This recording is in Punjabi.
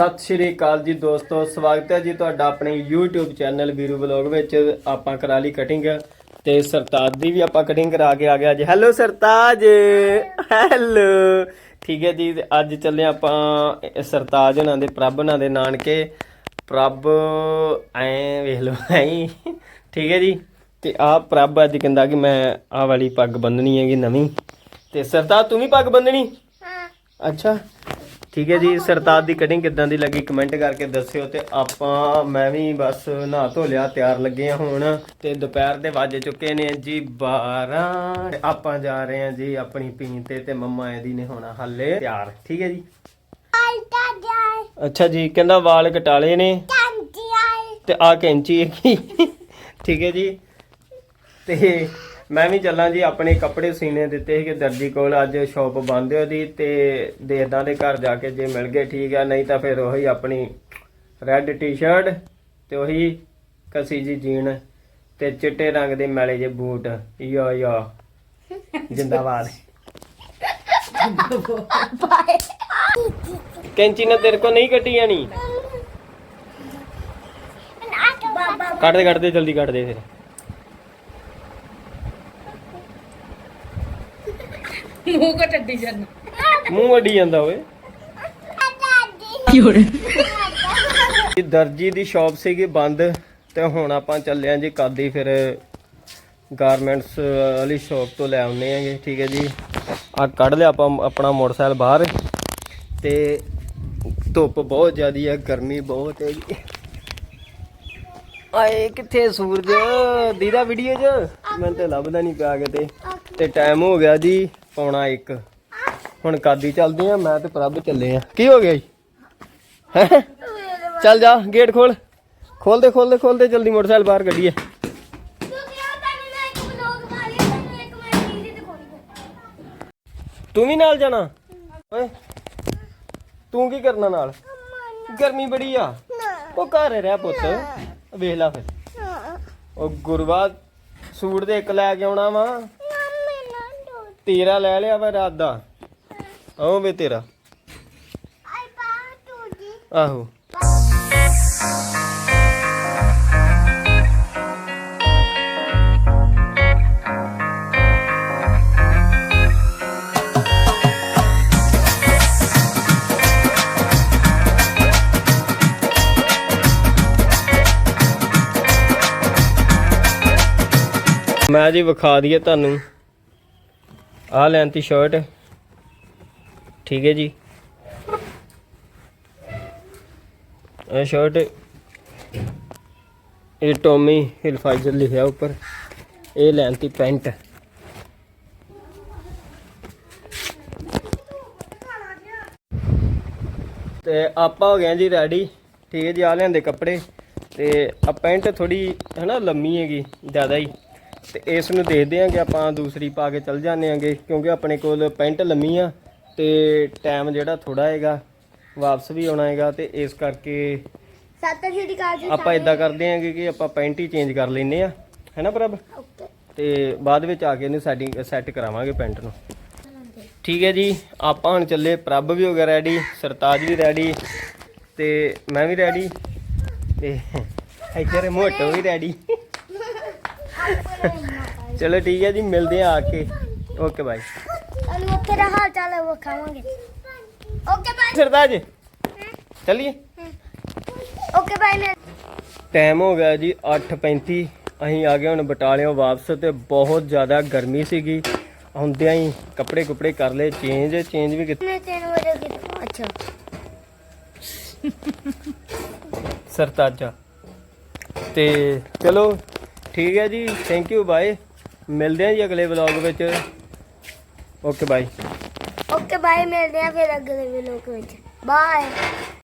ਸਤਿ ਸ਼੍ਰੀ ਅਕਾਲ ਜੀ ਦੋਸਤੋ ਸਵਾਗਤ ਹੈ ਜੀ ਤੁਹਾਡਾ ਆਪਣੇ YouTube ਚੈਨਲ ਵੀਰੂ ਵਲੌਗ ਵਿੱਚ ਆਪਾਂ ਕਰਾ ਲਈ ਕਟਿੰਗ ਤੇ ਸਰਤਾਜ ਦੀ ਵੀ ਆਪਾਂ ਕਟਿੰਗ ਕਰਾ ਕੇ ਆ ਗਿਆ ਜੀ ਹੈਲੋ ਸਰਤਾਜ! ਹੈਲੋ ਠੀਕ ਹੈ ਜੀ ਅੱਜ ਚੱਲੇ ਆਪਾਂ ਸਰਤਾਜ ਉਹਨਾਂ ਦੇ ਪ੍ਰਭ ਉਹਨਾਂ ਦੇ ਨਾਨਕੇ। ਪ੍ਰਭ ਐ ਵੇਖ ਲਓ ਐ। ਠੀਕ ਹੈ ਜੀ ਤੇ ਆਹ ਪ੍ਰਭ ਅੱਜ ਕਹਿੰਦਾ ਕਿ ਮੈਂ ਆਹ ਵਾਲੀ ਪੱਗ ਬੰਨਣੀ ਹੈਗੀ ਨਵੀਂ। ਤੇ ਸਰਤਾਜ ਤੂੰ ਵੀ ਪੱਗ ਬੰਨਣੀ? ਅੱਛਾ। ਠੀਕ ਹੈ ਜੀ, ਸਰਤਾਜ ਦੀ ਕਟਿੰਗ ਕਿੱਦਾਂ ਦੀ ਲੱਗੀ? ਕਮੈਂਟ ਕਰਕੇ ਦੱਸਿਓ ਤੇ ਆਪਾਂ, ਮੈਂ ਵੀ ਬਸ ਨਹਾ ਧੋ ਲਿਆ, ਤਿਆਰ ਲੱਗੇ ਆ ਹੁਣ ਤੇ ਦੁਪਹਿਰ ਦੇ ਵੱਜ ਚੁੱਕੇ ਨੇ ਜੀ 12 ਆਪਾਂ ਜਾ ਰਹੇ ਹਾਂ ਜੀ ਆਪਣੀ ਪੀਣ ਤੇ ਤੇ ਮੰਮਾ ਇਹਦੀ ਨੇ ਹੋਣਾ ਹਾਲੇ ਤਿਆਰ, ਠੀਕ ਹੈ ਜੀ? ਅੱਛਾ ਜੀ, ਕਹਿੰਦਾ ਵਾਲ ਕਟਾਲੇ ਨੇ। ਤੇ ਆ ਕੈਂਚੀ ਹੈਗੀ। ਠੀਕ ਹੈ ਜੀ। ਤੇ ਮੈਂ ਵੀ ਚੱਲਾਂ ਜੀ ਆਪਣੇ ਕੱਪੜੇ ਸੀਨੇ ਦਿੱਤੇ ਸੀਗੇ ਦਰਜੀ ਕੋਲ ਅੱਜ ਸ਼ਾਪ ਬੰਦ ਹੈ ਉਹਦੀ ਤੇ ਦੇਖਦਾ ਦੇ ਘਰ ਜਾ ਕੇ ਜੇ ਮਿਲ ਗਏ ਠੀਕ ਆ ਨਹੀਂ ਤਾਂ ਫਿਰ ਉਹੀ ਆਪਣੀ ਰੈੱਡ ਟੀ-ਸ਼ਰਟ ਤੇ ਉਹੀ ਕਸੀ ਜੀ ਜੀਨ ਤੇ ਚਿੱਟੇ ਰੰਗ ਦੇ ਮੈਲੇ ਜੇ ਬੂਟ। ਯਾ ਯਾ। ਜਿੰਦਾਬਾਦ। ਕੈਂਚੀ ਨੇ ਤੇਰੇ ਕੋ ਨਹੀਂ ਕੱਟੀ ਜਾਣੀ? ਕੱਟ ਦੇ ਕੱਟ ਦੇ ਜਲਦੀ ਕੱਟ ਦੇ ਫਿਰ। ਮੂੰਹ ਕੋ ਟੱਡੀ ਜਾਂਦਾ। ਮੂੰਹ ਜਾਂਦਾ ਓਏ। ਇਹ ਦਰਜੀ ਦੀ ਸ਼ਾਪ ਸੀਗੀ ਬੰਦ ਤੇ ਹੁਣ ਆਪਾਂ ਚੱਲੇ ਆਂ ਜੀ ਕਾਦੀ ਫਿਰ ਗਾਰਮੈਂਟਸ ਵਾਲੀ ਸ਼ਾਪ ਤੋਂ ਲੈ ਆਉਨੇ ਆਂਗੇ ਠੀਕ ਹੈ ਜੀ। ਆ ਕੱਢ ਲਿਆ ਆਪਾਂ ਆਪਣਾ ਮੋਟਰਸਾਈਕਲ ਬਾਹਰ ਤੇ ਧੁੱਪ ਬਹੁਤ ਜ਼ਿਆਦੀ ਹੈ ਗਰਮੀ ਬਹੁਤ ਹੈ ਜੀ। ਆਏ ਕਿੱਥੇ ਸੂਰਜ? ਦੀਦਾ ਵੀਡੀਓ 'ਚ? ਮੈਨੂੰ ਤੇ ਲੱਭਦਾ ਨਹੀਂ ਪਿਆ ਕਿਤੇ। ਤੇ ਟਾਈਮ ਹੋ ਗਿਆ ਜੀ। ਪੌਣਾ 1 ਹੁਣ ਕਾਦੀ ਚੱਲਦੇ ਆ, ਮੈਂ ਤੇ ਪ੍ਰਭ ਚੱਲੇ ਆ। ਕੀ ਹੋ ਗਿਆ ਜੀ? ਹੈਂ? ਚੱਲ ਜਾ, ਗੇਟ ਖੋਲ। ਖੋਲ ਦੇ ਖੋਲ ਦੇ ਖੋਲ ਦੇ ਜਲਦੀ ਮੋਟਰਸਾਈਕਲ ਬਾਹਰ ਕੱਢੀਏ। ਤੂੰ ਵੀ ਨਾਲ ਜਾਣਾ? ਓਏ ਤੂੰ ਕੀ ਕਰਨਾ ਨਾਲ? ਗਰਮੀ ਬੜੀ ਆ। ਉਹ ਘਰ ਰਹਿ ਪੁੱਤ। ਵੇਖ ਲੈ ਫਿਰ। ਉਹ ਗੁਰਵਾ ਸੂਟ ਦੇ ਇੱਕ ਲੈ ਕੇ ਆਉਣਾ ਵਾ। ਤੇਰਾ ਲੈ ਲਿਆ ਵਾ ਰਾਤ ਦਾ। ਆਓ ਵੇ ਤੇਰਾ। ਆਹੋ। ਮੈਂ ਜੀ ਵਿਖਾ ਦਈਏ ਤੁਹਾਨੂੰ। ਆਹ ਲੈਂਤੀ ਸ਼ਰਟ ਠੀਕ ਹੈ ਜੀ। ਇਹ ਸ਼ਰਟ ਇਹ ਟੋਮੀ ਹਿਲਫਾਈਜ਼ਰ ਲਿਖਿਆ ਉੱਪਰ। ਇਹ ਲੈਂਤੀ ਪੈਂਟ। ਤੇ ਆਪਾਂ ਹੋ ਗਏ ਜੀ ਰੈਡੀ ਠੀਕ ਹੈ ਜੀ ਆ ਲੈਂਦੇ ਕੱਪੜੇ। ਤੇ ਆ ਪੈਂਟ ਥੋੜੀ ਹਨਾ, ਲੰਮੀ ਹੈਗੀ, ਜ਼ਿਆਦਾ ਹੀ। ਤੇ ਇਸ ਨੂੰ ਦੇਖਦੇ ਕਿ ਆਪਾਂ ਦੂਸਰੀ ਪਾ ਕੇ ਚੱਲ ਜਾਂਦੇ ਆਂਗੇ ਕਿਉਂਕਿ ਆਪਣੇ ਕੋਲ ਪੈਂਟ ਲੰਮੀ ਆ ਤੇ ਟਾਈਮ ਜਿਹੜਾ ਥੋੜਾ ਹੈਗਾ ਵਾਪਸ ਵੀ ਆਉਣਾ ਹੈਗਾ ਤੇ ਇਸ ਕਰਕੇ ਸਤਿ ਸ਼੍ਰੀ ਅਕਾਲ ਜੀ ਆਪਾਂ ਇਦਾਂ ਕਰਦੇ ਆਂਗੇ ਕਿ ਆਪਾਂ ਪੈਂਟ ਹੀ ਚੇਂਜ ਕਰ ਲੈਨੇ ਆ ਹੈਨਾ ਪ੍ਰਭ? ਓਕੇ ਤੇ ਬਾਅਦ ਵਿੱਚ ਆ ਕੇ ਇਹਨੂੰ ਸੈਟਿੰਗ ਸੈੱਟ ਕਰਾਵਾਂਗੇ ਪੈਂਟ ਨੂੰ। ਠੀਕ ਹੈ ਜੀ ਆਪਾਂ ਹੁਣ ਚੱਲੇ ਪ੍ਰਭ ਵੀ ਹੋ ਗਿਆ ਰੈਡੀ ਸਰਤਾਜ ਵੀ ਰੈਡੀ ਤੇ ਮੈਂ ਵੀ ਰੈਡੀ ਤੇ ਇੱਧਰ ਮੋਟੋ ਵੀ ਰੈਡੀ ਚਲੋ ਠੀਕ ਹੈ ਜੀ ਮਿਲਦੇ ਆ ਆ ਕੇ। ਓਕੇ ਬਾਈ ਤੁਹਾਨੂੰ ਉੱਥੇ ਦਾ ਹਾਲ ਚਾਲ ਵਿਖਾਵਾਂਗੇ ਓਕੇ ਬਾਏ ਸਰਤਾਜ ਚੱਲੀਏ? ਓਕੇ ਬਾਏ ਨੇ ਟਾਈਮ ਹੋ ਗਿਆ ਜੀ 8:35 ਅਸੀਂ ਆ ਗਏ ਹੁਣ ਬਟਾਲਿਓਂ ਵਾਪਸ ਤੇ ਬਹੁਤ ਜ਼ਿਆਦਾ ਗਰਮੀ ਸੀਗੀ। ਹੁੰਦਿਆਂ ਹੀ ਕੱਪੜੇ ਕੁਪੜੇ ਕਰ ਲਏ ਚੇਂਜ ਚੇਂਜ ਵੀ ਕੀਤੇ ਨੇ 3 ਵਜੇ ਕੀਤਾ ਅੱਛਾ। ਸਰਤਾਜਾ ਤੇ ਚਲੋ ਠੀਕ ਹੈ ਜੀ ਥੈਂਕ ਯੂ ਬਾਏ ਮਿਲਦੇ ਹਾਂ ਜੀ ਅਗਲੇ ਵਲੌਗ ਵਿੱਚ। ਓਕੇ ਬਾਏ ਓਕੇ ਬਾਏ ਮਿਲਦੇ ਹਾਂ ਫਿਰ ਅਗਲੇ ਵੀਡੀਓ ਵਿੱਚ। ਬਾਏ